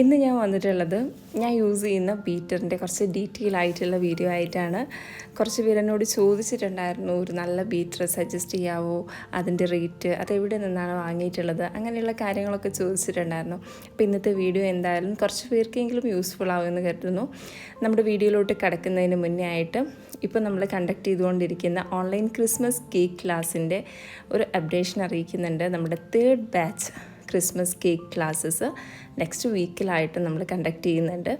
ഇന്ന് ഞാൻ വന്നിട്ടുള്ളത് ഞാൻ യൂസ് ചെയ്യുന്ന ബീറ്ററിന്റെ കുറച്ച് ഡീറ്റെയിൽ ആയിട്ടുള്ള വീഡിയോ ആയിട്ടാണ്. കുറച്ച് പേര് എന്നോട് ചോദിച്ചിട്ടുണ്ടായിരുന്നു ഒരു നല്ല ബീറ്റർ സജസ്റ്റ് ചെയ്യാവോ? അതിന്റെ റേറ്റ് അത് എവിടെ നിന്നാണ് വാങ്ങിയിട്ടുള്ളത്? അങ്ങനെയുള്ള കാര്യങ്ങളൊക്കെ ചോദിച്ചിട്ടുണ്ടായിരുന്നു. അപ്പോൾ ഇന്നത്തെ വീഡിയോ എന്തായാലും കുറച്ച് പേർക്കെങ്കിലും യൂസ്ഫുൾ ആവുമെന്ന് കരുതുന്നു. നമ്മുടെ വീഡിയോയിലോട്ട് കിടക്കുന്നതിന് മുന്നേ ആയിട്ട് ഇപ്പോൾ നമ്മൾ കണ്ടക്ട് ചെയ്തുകൊണ്ടിരിക്കുന്ന ഓൺലൈൻ ക്രിസ്മസ് കേക്ക് ക്ലാസ്സിന്റെ ഒരു അപ്ഡേഷൻ അറിയിക്കുന്നുണ്ട്. നമ്മുടെ third batch Christmas cake classes next വീക്കിലായിട്ട് നമ്മൾ കണ്ടക്ട് ചെയ്യുന്നുണ്ട്.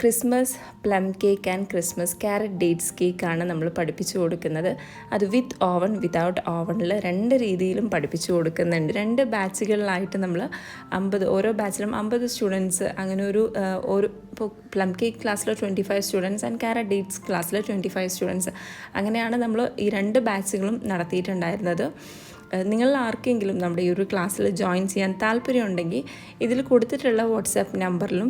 Christmas plum cake and Christmas carrot dates കേക്കാണ് നമ്മൾ പഠിപ്പിച്ചു കൊടുക്കുന്നത്. അത് വിത്ത് ഓവൺ വിതൗട്ട് ഓവണിൽ രണ്ട് രീതിയിലും പഠിപ്പിച്ചു കൊടുക്കുന്നുണ്ട്. രണ്ട് ബാച്ചുകളിലായിട്ട് നമ്മൾ അമ്പത് ഓരോ ബാച്ചിലും അമ്പത് സ്റ്റുഡൻസ് അങ്ങനെ ഒരു ഒരു ഇപ്പോൾ പ്ലം കേക്ക് ക്ലാസ്സിൽ twenty five students and carrot dates ക്ലാസ്സിൽ ട്വന്റി ഫൈവ് സ്റ്റുഡൻസ് അങ്ങനെയാണ് നമ്മൾ ഈ രണ്ട് ബാച്ചുകളും നടത്തിയിട്ടുണ്ടായിരുന്നത്. നിങ്ങൾ ആർക്കെങ്കിലും നമ്മുടെ ഈ ഒരു ക്ലാസ്സിൽ ജോയിൻ ചെയ്യാൻ താല്പര്യമുണ്ടെങ്കിൽ ഇതിൽ കൊടുത്തിട്ടുള്ള വാട്സാപ്പ് നമ്പറിലും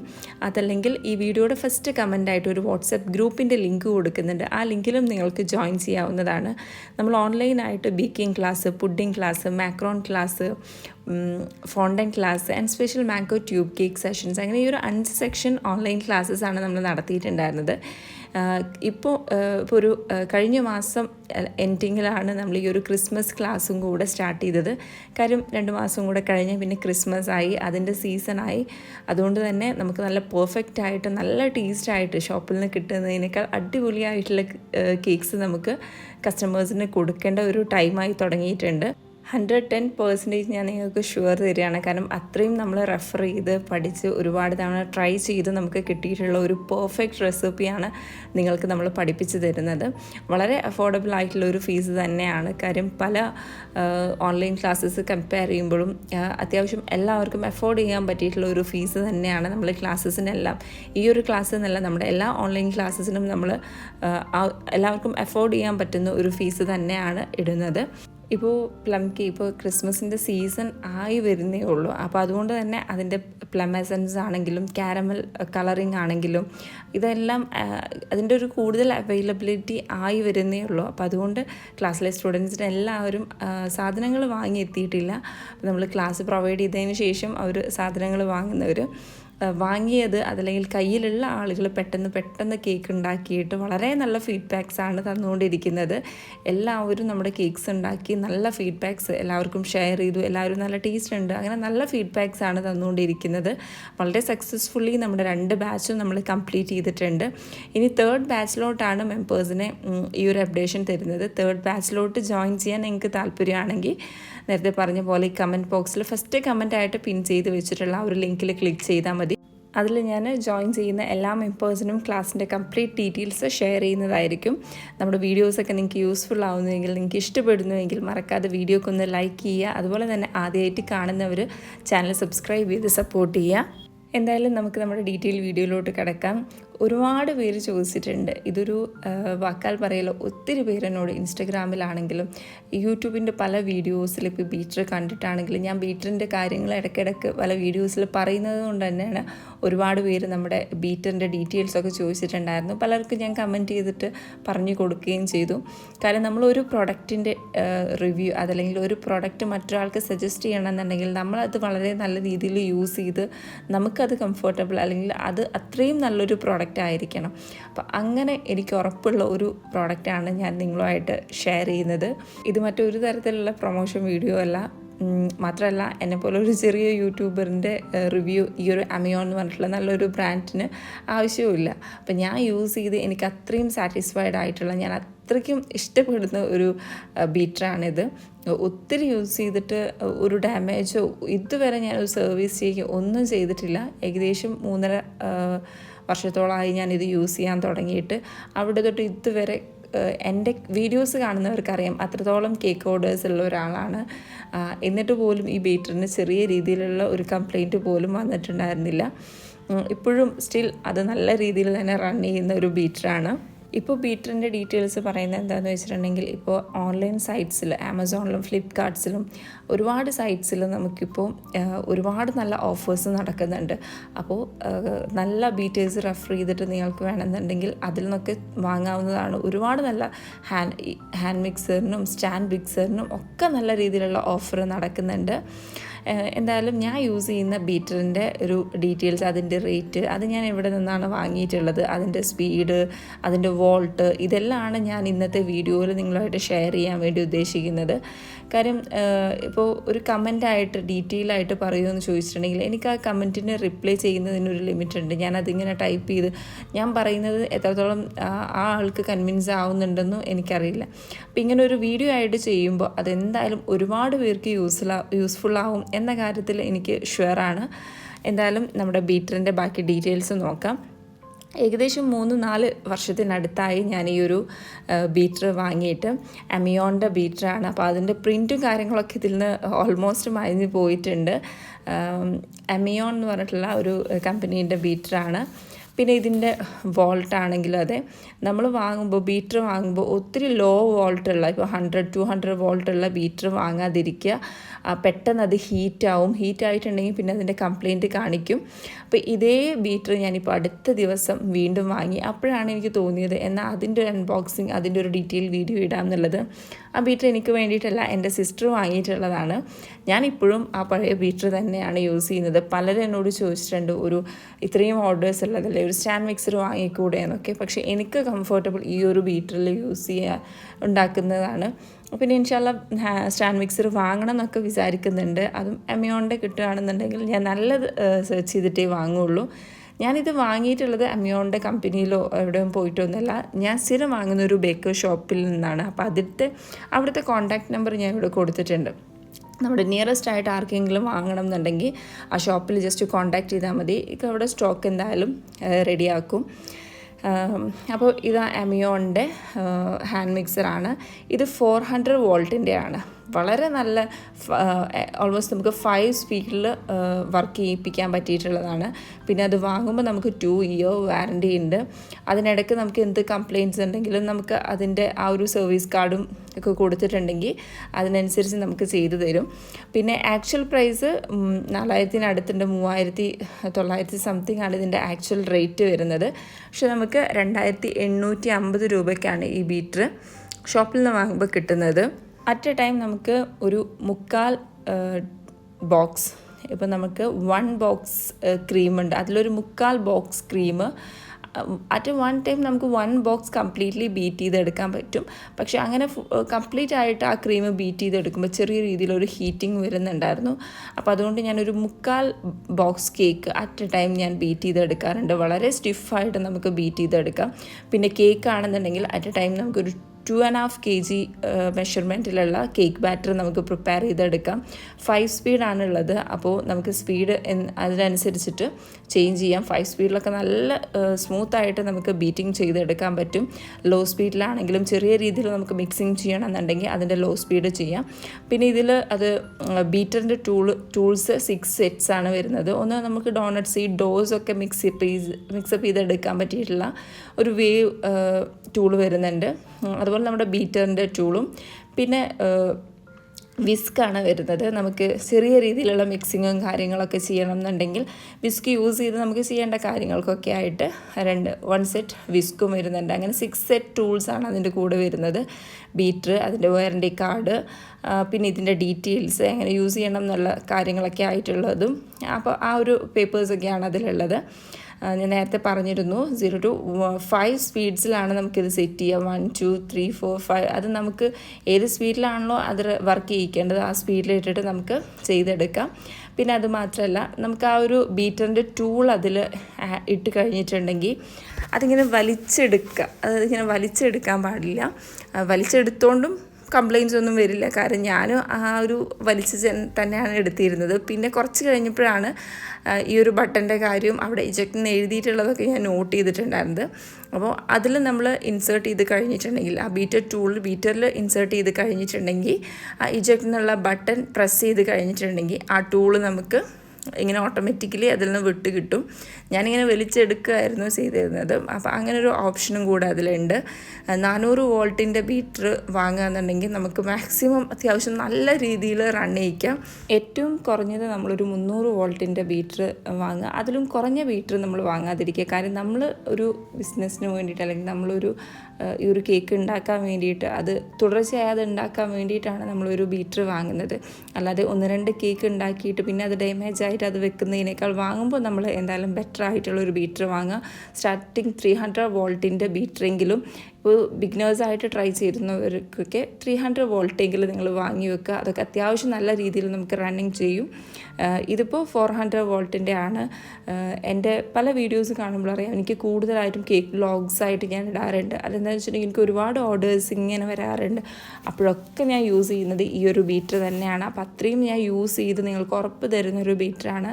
അതല്ലെങ്കിൽ ഈ വീഡിയോയുടെ ഫസ്റ്റ് കമന്റായിട്ട് ഒരു വാട്സാപ്പ് ഗ്രൂപ്പിന്റെ ലിങ്ക് കൊടുക്കുന്നുണ്ട്. ആ ലിങ്കിലും നിങ്ങൾക്ക് ജോയിൻ ചെയ്യാവുന്നതാണ്. നമ്മൾ ഓൺലൈനായിട്ട് baking class pudding class macaron class fondant class and special mango tube cake sessions അങ്ങനെ ഈ ഒരു അഞ്ച് സെക്ഷൻ ഓൺലൈൻ ക്ലാസ്സസ് ആണ് നമ്മൾ നടത്തിയിട്ടുണ്ടായിരുന്നത്. ഇപ്പോൾ ഇപ്പോൾ ഒരു കഴിഞ്ഞ മാസം എൻഡിങ്ങിലാണ് നമ്മൾ ഈ ഒരു ക്രിസ്മസ് ക്ലാസ്സും കൂടെ സ്റ്റാർട്ട് ചെയ്തത്. കാര്യം രണ്ട് മാസം കൂടെ കഴിഞ്ഞ് പിന്നെ ക്രിസ്മസ് ആയി അതിന്റെ സീസണായി അതുകൊണ്ട് തന്നെ നമുക്ക് നല്ല പെർഫെക്റ്റ് ആയിട്ട് നല്ല ടേസ്റ്റ് ആയിട്ട് ഷോപ്പിൽ നിന്ന് കിട്ടുന്നതിനേക്കാൾ അടിപൊളിയായിട്ടുള്ള കേക്ക്സ് നമുക്ക് കസ്റ്റമേഴ്സിന് കൊടുക്കേണ്ട ഒരു ടൈമായി തുടങ്ങിയിട്ടുണ്ട്. ഹൺഡ്രഡ് ടെൻ പേഴ്സന്റേജ് ഞാൻ നിങ്ങൾക്ക് ഷുവർ തരികയാണ്. കാരണം അത്രയും നമ്മൾ റെഫർ ചെയ്ത് പഠിച്ച് ഒരുപാട് തവണ ട്രൈ ചെയ്ത് നമുക്ക് കിട്ടിയിട്ടുള്ള ഒരു പെർഫെക്റ്റ് റെസിപ്പിയാണ് നിങ്ങൾക്ക് നമ്മൾ പഠിപ്പിച്ച് തരുന്നത്. വളരെ അഫോർഡബിൾ ആയിട്ടുള്ള ഒരു ഫീസ് തന്നെയാണ്. കാര്യം പല ഓൺലൈൻ ക്ലാസ്സസ് കമ്പയർ ചെയ്യുമ്പോഴും അത്യാവശ്യം എല്ലാവർക്കും അഫോർഡ് ചെയ്യാൻ പറ്റിയിട്ടുള്ള ഒരു ഫീസ് തന്നെയാണ് നമ്മൾ ക്ലാസ്സസിനെല്ലാം ഈ ഒരു ക്ലാസ് എന്നല്ല നമ്മുടെ എല്ലാ ഓൺലൈൻ ക്ലാസ്സസിനും നമ്മൾ എല്ലാവർക്കും അഫോർഡ് ചെയ്യാൻ പറ്റുന്ന ഒരു ഫീസ് തന്നെയാണ് ഇടുന്നത്. ഇപ്പോൾ പ്ലം കേക്ക് ഇപ്പോൾ ക്രിസ്മസിന്റെ സീസൺ ആയി വരുന്നേ ഉള്ളൂ. അപ്പോൾ അതുകൊണ്ട് തന്നെ അതിന്റെ പ്ലം എസൻസ് ആണെങ്കിലും ക്യാരമൽ കളറിങ് ആണെങ്കിലും ഇതെല്ലാം അതിന്റെ ഒരു കൂടുതൽ അവൈലബിലിറ്റി ആയി വരുന്നേ ഉള്ളൂ. അപ്പോൾ അതുകൊണ്ട് ക്ലാസ്സിലെ സ്റ്റുഡൻസിന് എല്ലാവരും സാധനങ്ങൾ വാങ്ങി എത്തിയിട്ടില്ല നമ്മൾ ക്ലാസ് പ്രൊവൈഡ് ചെയ്തതിന് ശേഷം അവർ സാധനങ്ങൾ വാങ്ങുന്നവർ വാങ്ങിയത് അതല്ലെങ്കിൽ കയ്യിലുള്ള ആളുകൾ പെട്ടെന്ന് പെട്ടെന്ന് കേക്ക് ഉണ്ടാക്കിയിട്ട് വളരെ നല്ല ഫീഡ്ബാക്സ് ആണ് തന്നുകൊണ്ടിരിക്കുന്നത്. എല്ലാവരും നമ്മുടെ കേക്ക്സ് ഉണ്ടാക്കി നല്ല ഫീഡ്ബാക്സ് എല്ലാവർക്കും ഷെയർ ചെയ്തു. എല്ലാവരും നല്ല ടേസ്റ്റ് ഉണ്ട്. അങ്ങനെ നല്ല ഫീഡ്ബാക്സ് ആണ് തന്നുകൊണ്ടിരിക്കുന്നത്. വളരെ സക്സസ്ഫുള്ളി നമ്മുടെ രണ്ട് ബാച്ചും നമ്മൾ കംപ്ലീറ്റ് ചെയ്തിട്ടുണ്ട്. ഇനി തേർഡ് ബാച്ചിലോട്ടാണ് മെമ്പേഴ്സിനെ ഈ ഒരു അപ്ഡേഷൻ തരുന്നത്. തേർഡ് ബാച്ചിലോട്ട് ജോയിൻ ചെയ്യാൻ നിങ്ങൾക്ക് താല്പര്യമാണെങ്കിൽ നേരത്തെ പറഞ്ഞ പോലെ ഈ കമന്റ് ബോക്സിൽ ഫസ്റ്റ് കമന്റ് ആയിട്ട് പിൻ ചെയ്ത് വെച്ചിട്ടുള്ള ഒരു ലിങ്കിൽ ക്ലിക്ക് ചെയ്താൽ മതി. അതിൽ ഞാൻ ജോയിൻ ചെയ്യുന്ന എല്ലാ മെമ്പേഴ്സിനും ക്ലാസ്സിന്റെ കംപ്ലീറ്റ് ഡീറ്റെയിൽസ് ഷെയർ ചെയ്യുന്നതായിരിക്കും. നമ്മുടെ വീഡിയോസൊക്കെ നിങ്ങൾക്ക് യൂസ്ഫുൾ ആവുന്നുവെങ്കിൽ നിങ്ങൾക്ക് ഇഷ്ടപ്പെടുന്നുവെങ്കിൽ മറക്കാതെ വീഡിയോക്ക് ഒന്ന് ലൈക്ക് ചെയ്യുക. അതുപോലെ തന്നെ ആദ്യമായിട്ട് കാണുന്നവർ ചാനൽ സബ്സ്ക്രൈബ് ചെയ്ത് സപ്പോർട്ട് ചെയ്യുക. എന്തായാലും നമുക്ക് നമ്മുടെ ഡീറ്റെയിൽ വീഡിയോയിലോട്ട് കിടക്കാം. ഒരുപാട് പേര് ചോദിച്ചിട്ടുണ്ട്. ഇതൊരു വാക്കാൽ പറയലോ ഒത്തിരി പേരെന്നോട് ഇൻസ്റ്റഗ്രാമിലാണെങ്കിലും യൂട്യൂബിന്റെ പല വീഡിയോസിൽ ഇപ്പോൾ ബീറ്റർ കണ്ടിട്ടാണെങ്കിലും ഞാൻ ബീറ്ററിന്റെ കാര്യങ്ങൾ ഇടയ്ക്കിടയ്ക്ക് പല വീഡിയോസിൽ പറയുന്നത് കൊണ്ട് തന്നെയാണ് ഒരുപാട് പേര് നമ്മുടെ ബീറ്ററിന്റെ ഡീറ്റെയിൽസ് ഒക്കെ ചോദിച്ചിട്ടുണ്ടായിരുന്നു. പലർക്കും ഞാൻ കമന്റ് ചെയ്തിട്ട് പറഞ്ഞു കൊടുക്കുകയും ചെയ്തു. കാരണം നമ്മൾ ഒരു പ്രൊഡക്റ്റിന്റെ റിവ്യൂ അതല്ലെങ്കിൽ ഒരു പ്രൊഡക്റ്റ് മറ്റൊരാൾക്ക് സജസ്റ്റ് ചെയ്യണമെന്നുണ്ടെങ്കിൽ നമ്മളത് വളരെ നല്ല രീതിയിൽ യൂസ് ചെയ്ത് നമുക്കത് കംഫർട്ടബിൾ അല്ലെങ്കിൽ അത് അത്രയും നല്ലൊരു പ്രോഡക്റ്റ് ആയിരിക്കണം. അപ്പോൾ അങ്ങനെ എനിക്ക് ഉറപ്പുള്ള ഒരു പ്രോഡക്റ്റാണ് ഞാൻ നിങ്ങളുമായിട്ട് ഷെയർ ചെയ്യുന്നത്. ഇത് മറ്റൊരു തരത്തിലുള്ള പ്രൊമോഷൻ വീഡിയോ അല്ല. മാത്രമല്ല എന്നെപ്പോലെ ഒരു ചെറിയ യൂട്യൂബറിന്റെ റിവ്യൂ ഈ ഒരു അമിയോൺ എന്ന് പറഞ്ഞിട്ടുള്ള നല്ലൊരു ബ്രാൻഡിന് ആവശ്യവുമില്ല. അപ്പം ഞാൻ യൂസ് ചെയ്ത് എനിക്ക് അത്രയും സാറ്റിസ്ഫൈഡ് ആയിട്ടുള്ള ഞാൻ അത്രയ്ക്കും ഇഷ്ടപ്പെടുന്ന ഒരു ബീറ്ററാണിത് ഒത്തിരി യൂസ് ചെയ്തിട്ട് ഒരു ഡാമേജോ ഇതുവരെ ഞാൻ ഒരു സർവീസ് ചെയ്യുക ഒന്നും ചെയ്തിട്ടില്ല. ഏകദേശം മൂന്നര വർഷത്തോളമായി ഞാനിത് യൂസ് ചെയ്യാൻ തുടങ്ങിയിട്ട്. അവിടെ തൊട്ട് ഇതുവരെ എന്റെ വീഡിയോസ് കാണുന്നവർക്കറിയാം അത്രത്തോളം കേക്ക് ഓർഡേഴ്സ് ഉള്ള ഒരാളാണ്. എന്നിട്ട് പോലും ഈ ബീറ്ററിന് ചെറിയ രീതിയിലുള്ള ഒരു കംപ്ലൈന്റ് പോലും വന്നിട്ടുണ്ടായിരുന്നില്ല. ഇപ്പോഴും സ്റ്റിൽ അത് നല്ല രീതിയിൽ തന്നെ റൺ ചെയ്യുന്ന ഒരു ബീറ്ററാണ്. ഇപ്പോൾ ബീറ്ററിന്റെ ഡീറ്റെയിൽസ് പറയുന്നത് എന്താണെന്ന് വെച്ചിട്ടുണ്ടെങ്കിൽ ഇപ്പോൾ ഓൺലൈൻ സൈറ്റ്സിൽ ആമസോണിലും ഫ്ലിപ്കാർട്ട്സിലും ഒരുപാട് സൈറ്റ്സിൽ നമുക്കിപ്പോൾ ഒരുപാട് നല്ല ഓഫേഴ്സ് നടക്കുന്നുണ്ട്. അപ്പോൾ നല്ല ബീറ്റേഴ്സ് റെഫർ ചെയ്തിട്ട് നിങ്ങൾക്ക് വേണമെന്നുണ്ടെങ്കിൽ അതിൽ നിന്നൊക്കെ വാങ്ങാവുന്നതാണ്. ഒരുപാട് നല്ല ഹാൻഡ് ഹാൻഡ് മിക്സറിനും സ്റ്റാൻഡ് മിക്സറിനും ഒക്കെ നല്ല രീതിയിലുള്ള ഓഫർ നടക്കുന്നുണ്ട്. എന്തായാലും ഞാൻ യൂസ് ചെയ്യുന്ന ബീറ്ററിന്റെ ഒരു ഡീറ്റെയിൽസ് അതിന്റെ റേറ്റ് അത് ഞാൻ എവിടെ നിന്നാണ് വാങ്ങിയിട്ടുള്ളത് അതിന്റെ സ്പീഡ് അതിന്റെ വോൾട്ട് ഇതെല്ലാമാണ് ഞാൻ ഇന്നത്തെ വീഡിയോയിൽ നിങ്ങളായിട്ട് ഷെയർ ചെയ്യാൻ വേണ്ടി ഉദ്ദേശിക്കുന്നത്. കാര്യം ഇപ്പോൾ ഒരു കമന്റായിട്ട് ഡീറ്റെയിൽ ആയിട്ട് പറയുമെന്ന് ചോദിച്ചിട്ടുണ്ടെങ്കിൽ എനിക്ക് ആ കമന്റിന് റിപ്ലൈ ചെയ്യുന്നതിന് ഒരു ലിമിറ്റ് ഉണ്ട് ഞാൻ അതിങ്ങനെ ടൈപ്പ് ചെയ്ത് ഞാൻ പറയുന്നത് എത്രത്തോളം ആ ആൾക്ക് കൺവിൻസ് ആവുന്നുണ്ടെന്നും എനിക്കറിയില്ല. അപ്പം ഇങ്ങനെ ഒരു വീഡിയോ ആയിട്ട് ചെയ്യുമ്പോൾ അതെന്തായാലും ഒരുപാട് പേർക്ക് യൂസ്ഫുൾ യൂസ്ഫുൾ ആവും എന്ന കാര്യത്തിൽ എനിക്ക് ഷുവറാണ്. എന്തായാലും നമ്മുടെ ബീറ്ററിന്റെ ബാക്കി ഡീറ്റെയിൽസ് നോക്കാം. ഏകദേശം മൂന്ന് നാല് വർഷത്തിനടുത്തായി ഞാൻ ഈ ഒരു ബീറ്റർ വാങ്ങിയിട്ട് അമിയോണിന്റെ ബീറ്ററാണ്. അപ്പോൾ അതിന്റെ പ്രിന്റും കാര്യങ്ങളൊക്കെ ഇതിൽ നിന്ന് ഓൾമോസ്റ്റ് മരിഞ്ഞ് പോയിട്ടുണ്ട്. അമിയോൺ എന്ന് പറഞ്ഞിട്ടുള്ള ഒരു കമ്പനീന്റെ ബീറ്ററാണ്. പിന്നെ ഇതിന്റെ വോൾട്ട് ആണെങ്കിലും അതെ നമ്മൾ വാങ്ങുമ്പോൾ ബീറ്റർ വാങ്ങുമ്പോൾ ഒത്തിരി ലോ വോൾട്ടുള്ള ഇപ്പോൾ ഹൺഡ്രഡ് ടു ഹൺഡ്രഡ് വോൾട്ടുള്ള ബീറ്റർ വാങ്ങാതിരിക്കുക. പെട്ടെന്ന് അത് ഹീറ്റാവും ഹീറ്റ് ആയിട്ടുണ്ടെങ്കിൽ പിന്നെ അതിന്റെ കംപ്ലയിന്റ് കാണിക്കും. അപ്പോൾ ഇതേ ബീറ്റർ ഞാനിപ്പോൾ അടുത്ത ദിവസം വീണ്ടും വാങ്ങി. അപ്പോഴാണ് എനിക്ക് തോന്നിയത് എന്നാൽ അതിന്റെ ഒരു അൺബോക്സിങ് അതിന്റെ ഒരു ഡീറ്റെയിൽ വീഡിയോ ഇടാം എന്നുള്ളത് ആ ബീറ്റർ എനിക്ക് വേണ്ടിയിട്ടല്ല എന്റെ സിസ്റ്റർ വാങ്ങിയിട്ടുള്ളതാണ്. ഞാനിപ്പോഴും ആ പഴയ ബീറ്റർ തന്നെയാണ് യൂസ് ചെയ്യുന്നത്. പലരും എന്നോട് ചോദിച്ചിട്ടുണ്ട് ഒരു ഇത്രയും ഓർഡേഴ്സ് ഉള്ളതല്ലേ? ഒരു സ്റ്റാൻഡ് മിക്സർ വാങ്ങിക്കൂടെ എന്നൊക്കെ. പക്ഷേ എനിക്ക് കംഫർട്ടബിൾ ഈ ഒരു ബീറ്ററിൽ യൂസ് ചെയ്യാൻ ഉണ്ടാക്കുന്നതാണ്. പിന്നെ ഇൻഷാല്ല സ്റ്റാൻഡ് മിക്സർ വാങ്ങണം എന്നൊക്കെ വിചാരിക്കുന്നുണ്ട്. അതും അമയോണിന്റെ കിട്ടുകയാണെന്നുണ്ടെങ്കിൽ ഞാൻ നല്ലത് സെർച്ച് ചെയ്തിട്ടേ വാങ്ങുള്ളൂ. ഞാനിത് വാങ്ങിയിട്ടുള്ളത് അമിയോണിന്റെ കമ്പനിയിലോ എവിടെയും പോയിട്ടൊന്നുമല്ല. ഞാൻ സ്ഥിരം വാങ്ങുന്ന ഒരു ബേക്കർ ഷോപ്പിൽ നിന്നാണ്. അപ്പോൾ അതിന്റെ അവിടുത്തെ കോൺടാക്റ്റ് നമ്പർ ഞാൻ ഇവിടെ കൊടുത്തിട്ടുണ്ട്. നമ്മുടെ നിയറസ്റ്റ് ആയിട്ട് ആർക്കെങ്കിലും വാങ്ങണം എന്നുണ്ടെങ്കിൽ ആ ഷോപ്പിൽ ജസ്റ്റ് കോൺടാക്ട് ചെയ്താൽ മതി. അവിടെ സ്റ്റോക്ക് എന്തായാലും റെഡിയാക്കും അപ്പോൾ ഇത് അമിയോണിന്റെ ഹാൻഡ് മിക്സറാണ് ഇത് ഫോർ ഹൺഡ്രഡ് വോൾട്ടിന്റെ ആണ്. വളരെ നല്ല ഓൾമോസ്റ്റ് നമുക്ക് ഫൈവ് സ്പീഡിൽ വർക്ക് ചെയ്യിപ്പിക്കാൻ പറ്റിയിട്ടുള്ളതാണ്. പിന്നെ അത് വാങ്ങുമ്പോൾ നമുക്ക് ടു ഇയർ വാറണ്ടി ഉണ്ട്. അതിനിടയ്ക്ക് നമുക്ക് എന്ത് കംപ്ലയിന്റ്സ് ഉണ്ടെങ്കിലും നമുക്ക് അതിന്റെ ആ ഒരു സർവീസ് കാർഡും ഒക്കെ കൊടുത്തിട്ടുണ്ടെങ്കിൽ അതിനനുസരിച്ച് നമുക്ക് ചെയ്തു തരും. പിന്നെ ആക്ച്വൽ പ്രൈസ് നാലായിരത്തിനടുത്തുണ്ട് മൂവായിരത്തി തൊള്ളായിരത്തി സംതിങ് ആണ് ഇതിന്റെ ആക്ച്വൽ റേറ്റ് വരുന്നത്. പക്ഷെ നമുക്ക് രണ്ടായിരത്തി എണ്ണൂറ്റി അമ്പത് രൂപയ്ക്കാണ് ഈ ബീറ്റർ ഷോപ്പിൽ നിന്ന് വാങ്ങുമ്പോൾ കിട്ടുന്നത്. അറ്റ് എ ടൈം നമുക്ക് ഒരു മുക്കാൽ ബോക്സ് ഇപ്പം നമുക്ക് വൺ ബോക്സ് ക്രീം ഉണ്ട്. അതിലൊരു മുക്കാൽ box cream at one time നമുക്ക് വൺ ബോക്സ് കംപ്ലീറ്റ്ലി ബീറ്റ് ചെയ്തെടുക്കാൻ പറ്റും. പക്ഷെ അങ്ങനെ കംപ്ലീറ്റ് ആയിട്ട് ആ ക്രീം ബീറ്റ് ചെയ്തെടുക്കുമ്പോൾ ചെറിയ രീതിയിലൊരു ഹീറ്റിംഗ് വരുന്നുണ്ടായിരുന്നു. അപ്പോൾ അതുകൊണ്ട് ഞാനൊരു മുക്കാൽ box cake at a time ഞാൻ ബീറ്റ് ചെയ്തെടുക്കാറുണ്ട്. വളരെ സ്റ്റിഫായിട്ട് നമുക്ക് ബീറ്റ് ചെയ്തെടുക്കാം. പിന്നെ കേക്ക് ആണെന്നുണ്ടെങ്കിൽ അറ്റ് എ ടൈം നമുക്കൊരു two and half K G മെഷർമെന്റിലുള്ള cake batter നമുക്ക് പ്രിപ്പയർ ചെയ്തെടുക്കാം. ഫൈവ് സ്പീഡാണുള്ളത് അപ്പോൾ നമുക്ക് സ്പീഡ് അതിനനുസരിച്ചിട്ട് ചേഞ്ച് ചെയ്യാം. ഫൈവ് സ്പീഡിലൊക്കെ നല്ല സ്മൂത്തായിട്ട് നമുക്ക് ബീറ്റിംഗ് ചെയ്തെടുക്കാൻ പറ്റും. ലോ സ്പീഡിലാണെങ്കിലും ചെറിയ രീതിയിൽ നമുക്ക് മിക്സിങ് ചെയ്യണമെന്നുണ്ടെങ്കിൽ അതിന്റെ ലോ സ്പീഡ് ചെയ്യാം. പിന്നെ ഇതിൽ അത് ബീറ്ററിന്റെ ടൂൾ ടൂൾസ് സിക്സ് സെറ്റ്സ് ആണ് വരുന്നത്. ഒന്ന് നമുക്ക് ഡോണറ്റ്സ് ഈ ഡോസ് ഒക്കെ മിക്സ് മിക്സപ്പ് ചെയ്തെടുക്കാൻ പറ്റിയിട്ടുള്ള ഒരു വേവ് ടൂൾ വരുന്നുണ്ട്. അതുപോലെ നമ്മുടെ ബീറ്ററിന്റെ ടൂളും. പിന്നെ വിസ്ക്കാണ് വരുന്നത്. നമുക്ക് ചെറിയ രീതിയിലുള്ള മിക്സിങ്ങും കാര്യങ്ങളൊക്കെ ചെയ്യണം എന്നുണ്ടെങ്കിൽ വിസ്ക് യൂസ് ചെയ്ത് നമുക്ക് ചെയ്യേണ്ട കാര്യങ്ങൾക്കൊക്കെ ആയിട്ട് രണ്ട് വൺ സെറ്റ് വിസ്കും വരുന്നുണ്ട്. അങ്ങനെ സിക്സ് സെറ്റ് ടൂൾസാണ് അതിന്റെ കൂടെ വരുന്നത്. ബീറ്റർ അതിന്റെ വാറണ്ടി കാർഡ് പിന്നെ ഇതിന്റെ ഡീറ്റെയിൽസ് എങ്ങനെ യൂസ് ചെയ്യണം എന്നുള്ള കാര്യങ്ങളൊക്കെ ആയിട്ടുള്ളതും. അപ്പോൾ ആ ഒരു പേപ്പേഴ്സൊക്കെയാണ് അതിലുള്ളത്. ഞാൻ നേരത്തെ പറഞ്ഞിരുന്നു സീറോ ടു ഫൈവ് സ്പീഡ്സിലാണ് നമുക്കിത് സെറ്റ് ചെയ്യുക one two three four five അത് നമുക്ക് ഏത് സ്പീഡിലാണല്ലോ അത് വർക്ക് ചെയ്യിക്കേണ്ടത് ആ സ്പീഡിലിട്ടിട്ട് നമുക്ക് ചെയ്തെടുക്കാം. പിന്നെ അത് മാത്രമല്ല നമുക്ക് ആ ഒരു ബീറ്ററിന്റെ ടൂൾ അതിൽ ഇട്ട് കഴിഞ്ഞിട്ടുണ്ടെങ്കിൽ അതിങ്ങനെ വലിച്ചെടുക്കുക അതിങ്ങനെ വലിച്ചെടുക്കാൻ പാടില്ല. വലിച്ചെടുത്തോണ്ടും കംപ്ലയിൻസ് ഒന്നും വരില്ല. കാരണം ഞാനും ആ ഒരു വലിച്ച് തന്നെയാണ് എടുത്തിരുന്നത്. പിന്നെ കുറച്ച് കഴിഞ്ഞപ്പോഴാണ് ഈ ഒരു ബട്ടന്റെ കാര്യം അവിടെ ഇജക്റ്റ് എന്ന് എഴുതിയിട്ടുള്ളതൊക്കെ ഞാൻ നോട്ട് ചെയ്തിട്ടുണ്ടായിരുന്നത്. അപ്പോൾ അതിൽ നമ്മൾ ഇൻസേർട്ട് ചെയ്ത് കഴിഞ്ഞിട്ടുണ്ടെങ്കിൽ ആ ബീറ്റർ ടൂളിൽ ബീറ്ററിൽ ഇൻസേർട്ട് ചെയ്ത് കഴിഞ്ഞിട്ടുണ്ടെങ്കിൽ ആ ഇജക്റ്റ് എന്നുള്ള ബട്ടൺ പ്രസ് ചെയ്ത് കഴിഞ്ഞിട്ടുണ്ടെങ്കിൽ ആ ടൂൾ നമുക്ക് ഇങ്ങനെ ഓട്ടോമാറ്റിക്കലി അതിൽ നിന്ന് വിട്ട് കിട്ടും. ഞാനിങ്ങനെ വലിച്ചെടുക്കുകയായിരുന്നു ചെയ്തിരുന്നത്. അപ്പോൾ അങ്ങനെ ഒരു ഓപ്ഷനും കൂടെ അതിലുണ്ട്. നാനൂറ് വോൾട്ടിന്റെ ബീറ്റർ വാങ്ങുകയെന്നുണ്ടെങ്കിൽ നമുക്ക് മാക്സിമം അത്യാവശ്യം നല്ല രീതിയിൽ റൺ ചെയ്യിക്കാം. ഏറ്റവും കുറഞ്ഞത് നമ്മളൊരു മുന്നൂറ് വോൾട്ടിന്റെ ബീറ്റർ വാങ്ങുക. അതിലും കുറഞ്ഞ ബീറ്റർ നമ്മൾ വാങ്ങാതിരിക്കുക. കാര്യം നമ്മൾ ഒരു ബിസിനസ്സിന് വേണ്ടിയിട്ട് അല്ലെങ്കിൽ നമ്മളൊരു ഈ ഒരു കേക്ക് ഉണ്ടാക്കാൻ വേണ്ടിയിട്ട്. അത് തുടർച്ചയായി അത് ഉണ്ടാക്കാൻ വേണ്ടിയിട്ടാണ് നമ്മളൊരു ബീറ്റർ വാങ്ങുന്നത്. അല്ലാതെ ഒന്ന് രണ്ട് കേക്ക് ഉണ്ടാക്കിയിട്ട് പിന്നെ അത് ഡാമേജ് ആയിട്ട് അത് വെക്കുന്നതിനേക്കാൾ വാങ്ങുമ്പോൾ നമ്മൾ എന്തായാലും ബെറ്റർ ആയിട്ടുള്ള ഒരു ബീറ്റർ വാങ്ങുക. സ്റ്റാർട്ടിങ് ത്രീ ഹൺഡ്രഡ് വോൾട്ടിന്റെ ബീറ്ററെങ്കിലും ഇപ്പോൾ ബിഗിനേഴ്സായിട്ട് ട്രൈ ചെയ്യുന്നവർക്കൊക്കെ ത്രീ ഹൺഡ്രഡ് വോൾട്ടെങ്കിലും നിങ്ങൾ വാങ്ങി വെക്കുക. അതൊക്കെ അത്യാവശ്യം നല്ല രീതിയിൽ നമുക്ക് റണ്ണിങ് ചെയ്യും. ഇതിപ്പോൾ ഫോർ ഹൺഡ്രഡ് വോൾട്ടിന്റെ ആണ്. എന്റെ പല വീഡിയോസ് കാണുമ്പോൾ അറിയാം എനിക്ക് കൂടുതലായിട്ടും കേക്ക് ബ്ലോഗ്സ് ആയിട്ട് ഞാൻ ഇടാറുണ്ട്. അതെന്താണെന്ന് വെച്ചിട്ടുണ്ടെങ്കിൽ എനിക്ക് ഒരുപാട് ഓർഡേഴ്സ് ഇങ്ങനെ വരാറുണ്ട്. അപ്പോഴൊക്കെ ഞാൻ യൂസ് ചെയ്യുന്നത് ഈ ഒരു ബീറ്റർ തന്നെയാണ്. അപ്പോൾ അത്രയും ഞാൻ യൂസ് ചെയ്ത് നിങ്ങൾക്ക് ഉറപ്പ് തരുന്ന ഒരു ബീറ്ററാണ്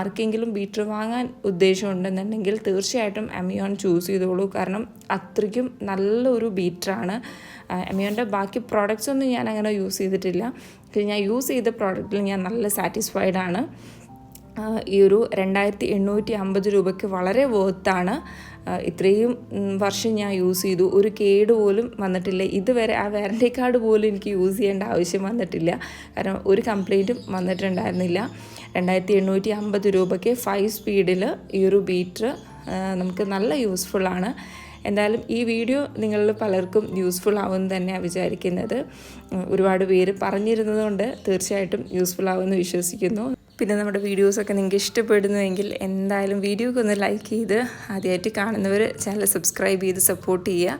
ആർക്കെങ്കിലും ബീറ്റർ വാങ്ങാൻ ഉദ്ദേശമുണ്ടെന്നുണ്ടെങ്കിൽ തീർച്ചയായിട്ടും അമിയോൺ ചൂസ് ചെയ്തോളൂ. കാരണം അത്രയ്ക്കും നല്ലൊരു ബീറ്ററാണ്. അമിയോന്റെ ബാക്കി പ്രോഡക്റ്റ്സ് ഒന്നും ഞാൻ അങ്ങനെ യൂസ് ചെയ്തിട്ടില്ല. പക്ഷേ ഞാൻ യൂസ് ചെയ്ത പ്രോഡക്റ്റിൽ ഞാൻ നല്ല സാറ്റിസ്ഫൈഡ് ആണ്. ഈ ഒരു രണ്ടായിരത്തി എണ്ണൂറ്റി അമ്പത് രൂപയ്ക്ക് വളരെ വേർത്താണ് ഇത്രയും വർഷം ഞാൻ യൂസ് ചെയ്തു. ഒരു കേട് പോലും വന്നിട്ടില്ല. ഇതുവരെ ആ വാറന്റി കാർഡ് പോലും എനിക്ക് യൂസ് ചെയ്യേണ്ട ആവശ്യം വന്നിട്ടില്ല. കാരണം ഒരു കംപ്ലൈന്റും വന്നിട്ടുണ്ടായിരുന്നില്ല. രണ്ടായിരത്തി എണ്ണൂറ്റി അമ്പത് രൂപയ്ക്ക് ഫൈവ് സ്പീഡിൽ ഈ ഒരു ബീറ്റർ നമുക്ക് നല്ല യൂസ്ഫുള്ളാണ് എന്തായാലും ഈ വീഡിയോ നിങ്ങളിൽ പലർക്കും യൂസ്ഫുൾ ആവുമെന്ന് തന്നെയാണ് വിചാരിക്കുന്നത്. ഒരുപാട് പേര് പറഞ്ഞിരുന്നതുകൊണ്ട് തീർച്ചയായിട്ടും യൂസ്ഫുൾ ആവുമെന്ന് വിശ്വസിക്കുന്നു. പിന്നെ നമ്മുടെ വീഡിയോസൊക്കെ നിങ്ങൾക്ക് ഇഷ്ടപ്പെടുന്നുവെങ്കിൽ എന്തായാലും വീഡിയോക്ക് ഒന്ന് ലൈക്ക് ചെയ്ത് ആദ്യമായിട്ട് കാണുന്നവർ ചാനൽ സബ്സ്ക്രൈബ് ചെയ്ത് സപ്പോർട്ട് ചെയ്യുക.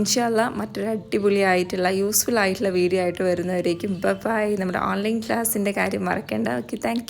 ഇൻഷാല്ല മറ്റൊരു അടിപൊളിയായിട്ടുള്ള യൂസ്ഫുൾ ആയിട്ടുള്ള വീഡിയോ ആയിട്ട് വരുന്നവരേക്കും ബൈ നമ്മുടെ ഓൺലൈൻ ക്ലാസ്സിന്റെ കാര്യം മറക്കേണ്ട. Okay thank